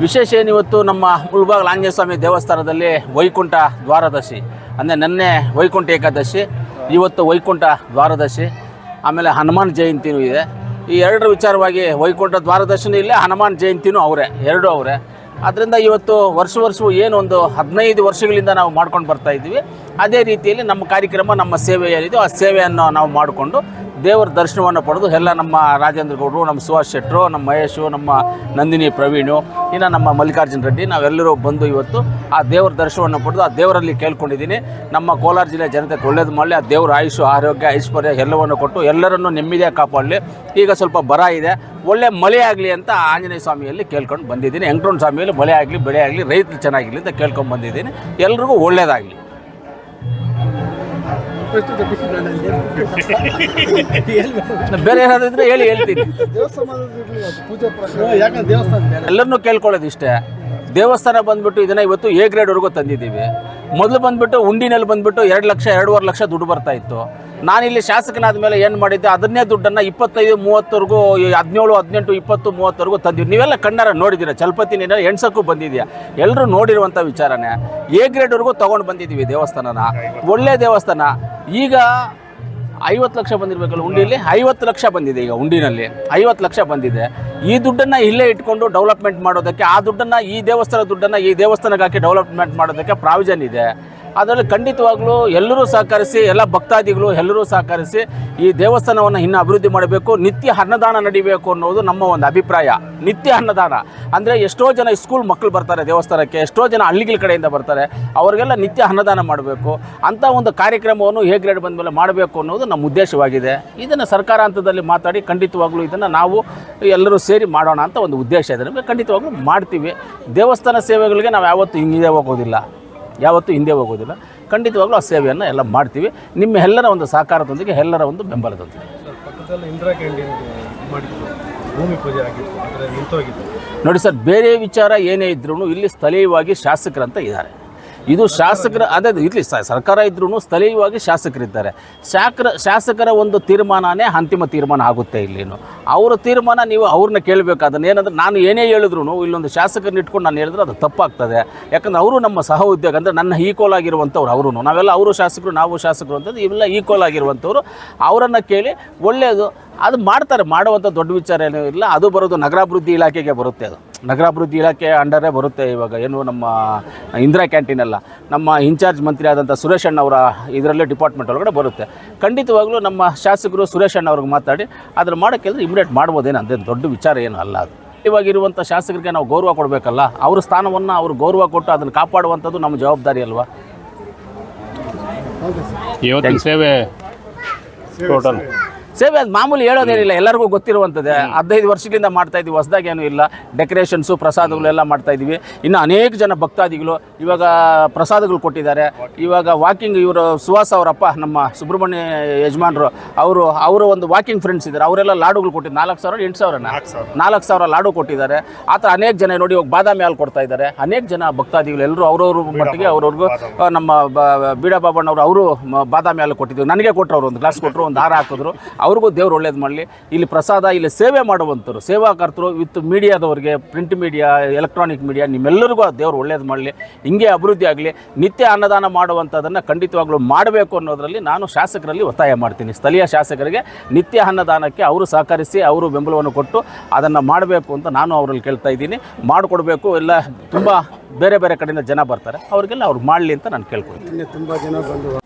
ವಿಶೇಷ ಏನಿವತ್ತು ನಮ್ಮ ಮುಳ್ಬಾಗಿಲು ಆಂಜನೇಯ ಸ್ವಾಮಿ ದೇವಸ್ಥಾನದಲ್ಲಿ ವೈಕುಂಠ ದ್ವಾರದಶಿ ಅಂದರೆ ನಿನ್ನೆ ವೈಕುಂಠ ಏಕಾದಶಿ, ಇವತ್ತು ವೈಕುಂಠ ದ್ವಾರದಶಿ ಆಮೇಲೆ ಹನುಮಾನ್ ಜಯಂತಿನೂ ಇದೆ. ಈ ಎರಡರ ವಿಚಾರವಾಗಿ ವೈಕುಂಠ ದ್ವಾರದಶಿನೂ ಇಲ್ಲೇ, ಹನುಮಾನ್ ಜಯಂತಿನೂ ಅವರೇ, ಎರಡೂ ಅವರೇ. ಅದರಿಂದ ಇವತ್ತು ವರ್ಷ ವರ್ಷವೂ ಏನು ಒಂದು ಹದಿನೈದು ವರ್ಷಗಳಿಂದ ನಾವು ಮಾಡ್ಕೊಂಡು ಬರ್ತಾ ಇದ್ದೀವಿ. ಅದೇ ರೀತಿಯಲ್ಲಿ ನಮ್ಮ ಕಾರ್ಯಕ್ರಮ ನಮ್ಮ ಸೇವೆ ಏನಿದೆಯೋ ಆ ಸೇವೆಯನ್ನು ನಾವು ಮಾಡಿಕೊಂಡು ದೇವರ ದರ್ಶನವನ್ನು ಪಡೆದು ಎಲ್ಲ ನಮ್ಮ ರಾಜೇಂದ್ರ ಗೌಡರು, ನಮ್ಮ ಸುಭಾಷ್ ಶೆಟ್ಟರು, ನಮ್ಮ ಮಹೇಶು, ನಮ್ಮ ನಂದಿನಿ ಪ್ರವೀಣು, ಇನ್ನು ನಮ್ಮ ಮಲ್ಲಿಕಾರ್ಜುನ ರೆಡ್ಡಿ, ನಾವೆಲ್ಲರೂ ಬಂದು ಇವತ್ತು ಆ ದೇವರ ದರ್ಶನವನ್ನು ಪಡೆದು ಆ ದೇವರಲ್ಲಿ ಕೇಳ್ಕೊಂಡಿದ್ದೀನಿ. ನಮ್ಮ ಕೋಲಾರ ಜಿಲ್ಲೆ ಜನತೆಗೆ ಒಳ್ಳೇದು ಮಾಡಲಿ, ಆ ದೇವರ ಆಯುಷು, ಆರೋಗ್ಯ, ಐಶ್ವರ್ಯ ಎಲ್ಲವನ್ನು ಕೊಟ್ಟು ಎಲ್ಲರನ್ನೂ ನೆಮ್ಮದಿಯಾಗಿ ಕಾಪಾಡಲಿ. ಈಗ ಸ್ವಲ್ಪ ಬರ ಇದೆ. ಒಳ್ಳೆ ಮಳೆ ಆಗಲಿ ಅಂತ ಆಂಜನೇಯ ಸ್ವಾಮಿಯಲ್ಲಿ ಕೇಳ್ಕೊಂಡು ಬಂದಿದ್ದೀನಿ. ವೆಂಕಟರಮಣ ಸ್ವಾಮಿಯಲ್ಲಿ ಮಳೆ ಆಗಲಿ, ಬೆಳೆ ಆಗಲಿ, ರೈತರು ಚೆನ್ನಾಗಿರಲಿ ಅಂತ ಕೇಳ್ಕೊಂಡು ಬಂದಿದ್ದೀನಿ. ಎಲ್ರಿಗೂ ಒಳ್ಳೇದಾಗಲಿ. ಬೇರೆ ಏನಾದ್ರು ಇದ್ರೆ ಹೇಳಿ ಹೇಳ್ತೀನಿ. ಎಲ್ಲರನ್ನೂ ಕೇಳ್ಕೊಳ್ಳೋದು ಇಷ್ಟೇ. ದೇವಸ್ಥಾನ ಬಂದ್ಬಿಟ್ಟು ಇದನ್ನ ಇವತ್ತು ಎ ಗ್ರೇಡ್ವರೆಗೂ ತಂದಿದ್ದೀವಿ. ಮೊದಲು ಬಂದ್ಬಿಟ್ಟು ಉಂಡಿನಲ್ಲಿ ಬಂದ್ಬಿಟ್ಟು ಎರಡು ಲಕ್ಷ ಎರಡೂವರೆ ಲಕ್ಷ ದುಡ್ಡು ಬರ್ತಾ ಇತ್ತು. ನಾನಿಲ್ಲಿ ಶಾಸಕನಾದ ಮೇಲೆ ಏನು ಮಾಡಿದ್ದೆ ಅದನ್ನೇ ದುಡ್ಡನ್ನು ಇಪ್ಪತ್ತೈದು ಮೂವತ್ತವರೆಗೂ ಹದಿನೇಳು ಹದಿನೆಂಟು ಇಪ್ಪತ್ತು ಮೂವತ್ತವರೆಗೂ ತಂದಿದ್ದೀವಿ ನೀವೆಲ್ಲ ಕಣ್ಣಾರ ನೋಡಿದ್ದೀರ? ಚಲಪತಿ ನೀನು ಎಣ್ಸಕ್ಕೂ ಬಂದಿದೆಯಾ? ಎಲ್ಲರೂ ನೋಡಿರುವಂಥ ವಿಚಾರನೇ. ಎ ಗ್ರೇಡ್ವರೆಗೂ ತೊಗೊಂಡು ಬಂದಿದ್ದೀವಿ ದೇವಸ್ಥಾನನ. ಒಳ್ಳೆ ದೇವಸ್ಥಾನ. ಈಗ ಐವತ್ತು ಲಕ್ಷ ಬಂದಿರಬೇಕಲ್ಲ ಉಂಡಿಯಲ್ಲಿ ಐವತ್ತು ಲಕ್ಷ ಬಂದಿದೆ ಈಗ ಉಂಡಿನಲ್ಲಿ ಐವತ್ತು ಲಕ್ಷ ಬಂದಿದೆ. ಈ ದುಡ್ಡನ್ನು ಇಲ್ಲೇ ಇಟ್ಕೊಂಡು ಡೆವಲಪ್ಮೆಂಟ್ ಮಾಡೋದಕ್ಕೆ, ಆ ದುಡ್ಡನ್ನು ಈ ದೇವಸ್ಥಾನ ದುಡ್ಡನ್ನು ಈ ದೇವಸ್ಥಾನಕ್ಕೆ ಹಾಕಿ ಡೆವಲಪ್ಮೆಂಟ್ ಮಾಡೋದಕ್ಕೆ ಪ್ರಾವಿಷನ್ ಇದೆ. ಅದರಲ್ಲಿ ಖಂಡಿತವಾಗ್ಲೂ ಎಲ್ಲರೂ ಸಹಕರಿಸಿ, ಎಲ್ಲ ಭಕ್ತಾದಿಗಳು ಎಲ್ಲರೂ ಸಹಕರಿಸಿ ಈ ದೇವಸ್ಥಾನವನ್ನು ಇನ್ನೂ ಅಭಿವೃದ್ಧಿ ಮಾಡಬೇಕು, ನಿತ್ಯ ಅನ್ನದಾನ ನಡಿಬೇಕು ಅನ್ನೋದು ನಮ್ಮ ಒಂದು ಅಭಿಪ್ರಾಯ. ನಿತ್ಯ ಅನ್ನದಾನ. ಅಂದರೆ ಎಷ್ಟೋ ಜನ ಸ್ಕೂಲ್ ಮಕ್ಕಳು ಬರ್ತಾರೆ ದೇವಸ್ಥಾನಕ್ಕೆ, ಎಷ್ಟೋ ಜನ ಹಳ್ಳಿಗಳ ಕಡೆಯಿಂದ ಬರ್ತಾರೆ, ಅವರಿಗೆಲ್ಲ ನಿತ್ಯ ಅನ್ನದಾನ ಮಾಡಬೇಕು. ಅಂಥ ಒಂದು ಕಾರ್ಯಕ್ರಮವನ್ನು ಹೇಗೆ ಗ್ರೇಡ್ ಬಂದ ಮೇಲೆ ಮಾಡಬೇಕು ಅನ್ನೋದು ನಮ್ಮ ಉದ್ದೇಶವಾಗಿದೆ. ಇದನ್ನು ಸರ್ಕಾರ ಹಂತದಲ್ಲಿ ಮಾತಾಡಿ ಖಂಡಿತವಾಗ್ಲೂ ಇದನ್ನು ನಾವು ಎಲ್ಲರೂ ಸೇರಿ ಮಾಡೋಣ ಅಂತ ಒಂದು ಉದ್ದೇಶ ಇದೆ. ನಮಗೆ ಖಂಡಿತವಾಗ್ಲೂ ಮಾಡ್ತೀವಿ. ದೇವಸ್ಥಾನ ಸೇವೆಗಳಿಗೆ ನಾವು ಯಾವತ್ತೂ ಹಿಂಗಿದೆ ಹೋಗೋದಿಲ್ಲ. ಯಾವತ್ತೂ ಹಿಂದೆ ಹೋಗೋದಿಲ್ಲ. ಖಂಡಿತವಾಗ್ಲೂ ಆ ಸೇವೆಯನ್ನು ಎಲ್ಲ ಮಾಡ್ತೀವಿ. ನಿಮ್ಮ ಎಲ್ಲರ ಒಂದು ಸಹಕಾರದೊಂದಿಗೆ ಎಲ್ಲರ ಒಂದು ಬೆಂಬಲದೊಂದಿಗೆ. ಭೂಮಿ ಪೂಜೆ ಆಗಿತ್ತು ನೋಡಿ ಸರ್ ಬೇರೆ ವಿಚಾರ ಏನೇ ಇದ್ರೂ ಇಲ್ಲಿ ಸ್ಥಳೀಯವಾಗಿ ಶಾಸಕರಂತ ಇದ್ದಾರೆ. ಇದು ಶಾಸಕರ, ಅದೇ ಇರಲಿ ಸರ್ಕಾರ ಇದ್ರೂ ಸ್ಥಳೀಯವಾಗಿ ಶಾಸಕರಿದ್ದಾರೆ. ಶಾಸಕರ ಶಾಸಕರ ಒಂದು ತೀರ್ಮಾನನೇ ಅಂತಿಮ ತೀರ್ಮಾನ ಆಗುತ್ತೆ ಇಲ್ಲಿನೂ. ಅವರ ತೀರ್ಮಾನ ನೀವು ಅವ್ರನ್ನ ಕೇಳಬೇಕು. ಏನಂದ್ರೆ ನಾನು ಏನೇ ಹೇಳಿದ್ರು ಇಲ್ಲೊಂದು ಶಾಸಕರನ್ನ ಇಟ್ಕೊಂಡು ನಾನು ಹೇಳಿದ್ರೆ ಅದು ತಪ್ಪಾಗ್ತದೆ. ಯಾಕಂದ್ರೆ ಅವರು ನಮ್ಮ ಸಹ ಉದ್ಯೋಗ, ಅಂದರೆ ನನ್ನ ಈಕ್ವಲ್ ಆಗಿರುವಂಥವ್ರು ಅವರು ನಾವೆಲ್ಲ ಅವರು ಶಾಸಕರು, ನಾವು ಶಾಸಕರು ಅಂತಂದು ಇವೆಲ್ಲ ಈಕ್ವಲ್ ಆಗಿರುವಂಥವ್ರು. ಅವರನ್ನು ಕೇಳಿ ಒಳ್ಳೆಯದು ಅದು ಮಾಡ್ತಾರೆ ಮಾಡುವಂಥ ದೊಡ್ಡ ವಿಚಾರ ಏನೂ ಇಲ್ಲ. ಅದು ಬರೋದು ನಗರಾಭಿವೃದ್ಧಿ ಇಲಾಖೆಗೆ ಬರುತ್ತೆ ಅದು. ನಗರಾಭಿವೃದ್ಧಿ ಇಲಾಖೆ ಅಂಡರೇ ಬರುತ್ತೆ ಇವಾಗ. ಏನು ನಮ್ಮ ಇಂದಿರಾ ಕ್ಯಾಂಟೀನ್ ಅಲ್ಲ ನಮ್ಮ ಇನ್ಚಾರ್ಜ್ ಮಂತ್ರಿ ಆದಂಥ ಸುರೇಶ್ ಅಣ್ಣ ಅವರ ಇದರಲ್ಲೇ ಡಿಪಾರ್ಟ್ಮೆಂಟ್ ಒಳಗಡೆ ಬರುತ್ತೆ. ಖಂಡಿತವಾಗ್ಲೂ ನಮ್ಮ ಶಾಸಕರು ಸುರೇಶ್ ಅಣ್ಣ ಅವ್ರಿಗೆ ಮಾತಾಡಿ ಅದ್ರ ಮಾಡೋಕ್ಕೆಲ್ಲರೂ ಇಮಿಡಿಯೇಟ್ ಮಾಡ್ಬೋದೇನು ಅಂದರೆ ದೊಡ್ಡ ವಿಚಾರ ಏನು ಅಲ್ಲ ಅದು. ಇವಾಗಿರುವಂಥ ಶಾಸಕರಿಗೆ ನಾವು ಗೌರವ ಕೊಡಬೇಕಲ್ಲ ಅವ್ರ ಸ್ಥಾನವನ್ನು ಅವ್ರು ಗೌರವ ಕೊಟ್ಟು ಅದನ್ನು ಕಾಪಾಡುವಂಥದ್ದು ನಮ್ಮ ಜವಾಬ್ದಾರಿ ಅಲ್ವಾ? ಇವತ್ತಿನ ಸೇವೆ ಟೋಟಲ್ ಸೇವೆ ಅದು ಮಾಮೂಲಿ ಹೇಳೋದೇನಿಲ್ಲ ಎಲ್ಲರಿಗೂ ಗೊತ್ತಿರುವಂಥದ್ದೇ. ಹದಿನೈದು ವರ್ಷದಿಂದ ಮಾಡ್ತಾ ಇದ್ದೀವಿ ಹೊಸದಾಗಿ ಏನೂ ಇಲ್ಲ. ಡೆಕೋರೇಷನ್ಸು ಪ್ರಸಾದಗಳೆಲ್ಲ ಮಾಡ್ತಾ ಇದ್ದೀವಿ ಇನ್ನು ಅನೇಕ ಜನ ಭಕ್ತಾದಿಗಳು ಇವಾಗ ಪ್ರಸಾದಗಳು ಕೊಟ್ಟಿದ್ದಾರೆ. ಇವಾಗ ವಾಕಿಂಗ್ ಇವರು ಸುಹಾಸ್ ಅವರಪ್ಪ ನಮ್ಮ ಸುಬ್ರಹ್ಮಣ್ಯ ಯಜಮಾನರು ಅವರು ಅವರ ಒಂದು ವಾಕಿಂಗ್ ಫ್ರೆಂಡ್ಸ್ ಇದ್ದಾರೆ. ಅವರೆಲ್ಲ ಲಾಡುಗಳು ಕೊಟ್ಟಿದ್ದು ನಾಲ್ಕು ಸಾವಿರ ಎಂಟು ಸಾವಿರ. ನಾಲ್ಕು ಸಾವಿರ ಲಾಡು ಕೊಟ್ಟಿದ್ದಾರೆ. ಆ ಥರ ಅನೇಕ ಜನ ನೋಡಿ ಇವಾಗ ಬಾದಾಮಿ ಹಾಲು ಕೊಡ್ತಾ ಇದ್ದಾರೆ. ಅನೇಕ ಜನ ಭಕ್ತಾದಿಗಳು ಎಲ್ಲರೂ ಅವ್ರವ್ರ ಮಟ್ಟಿಗೆ ಅವ್ರವ್ರಿಗೂ ನಮ್ಮ ಬೀಡಾ ಬಾಬಣ್ಣವರು ಅವರು ಬಾದಾಮಿ ಹಾಲು ಕೊಟ್ಟಿದ್ರು ನನಗೆ ಕೊಟ್ಟರು ಅವರು ಒಂದು ಗ್ಲಾಸ್ ಕೊಟ್ಟರು ಒಂದು ಹಾರ ಹಾಕಿದ್ರು. ಅವ್ರಿಗೂ ದೇವ್ರು ಒಳ್ಳೇದು ಮಾಡಲಿ. ಇಲ್ಲಿ ಪ್ರಸಾದ, ಇಲ್ಲಿ ಸೇವೆ ಮಾಡುವಂಥವ್ರು ಸೇವಾಕರ್ತರು, ವಿತ್ ಮೀಡಿಯಾದವ್ರಿಗೆ, ಪ್ರಿಂಟ್ ಮೀಡಿಯಾ, ಎಲೆಕ್ಟ್ರಾನಿಕ್ ಮೀಡಿಯಾ, ನಿಮ್ಮೆಲ್ಲರಿಗೂ ಆ ದೇವ್ರು ಒಳ್ಳೇದು ಮಾಡಲಿ. ಹಿಂಗೆ ಅಭಿವೃದ್ಧಿ ಆಗಲಿ. ನಿತ್ಯ ಅನ್ನದಾನ ಮಾಡುವಂಥದ್ದನ್ನು ಖಂಡಿತವಾಗ್ಲೂ ಮಾಡಬೇಕು ಅನ್ನೋದರಲ್ಲಿ ನಾನು ಶಾಸಕರಲ್ಲಿ ಒತ್ತಾಯ ಮಾಡ್ತೀನಿ. ಸ್ಥಳೀಯ ಶಾಸಕರಿಗೆ ನಿತ್ಯ ಅನ್ನದಾನಕ್ಕೆ ಅವರು ಸಹಕರಿಸಿ, ಅವರು ಬೆಂಬಲವನ್ನು ಕೊಟ್ಟು ಅದನ್ನು ಮಾಡಬೇಕು ಅಂತ ನಾನು ಅವರಲ್ಲಿ ಕೇಳ್ತಾ ಇದ್ದೀನಿ. ಮಾಡಿಕೊಡ್ಬೇಕು. ಎಲ್ಲ ತುಂಬ ಬೇರೆ ಬೇರೆ ಕಡೆಯಿಂದ ಜನ ಬರ್ತಾರೆ. ಅವರಿಗೆಲ್ಲ ಅವ್ರು ಮಾಡಲಿ ಅಂತ ನಾನು ಕೇಳ್ಕೊಳ್ತೀನಿ. ತುಂಬ ಜನ ಬಂದು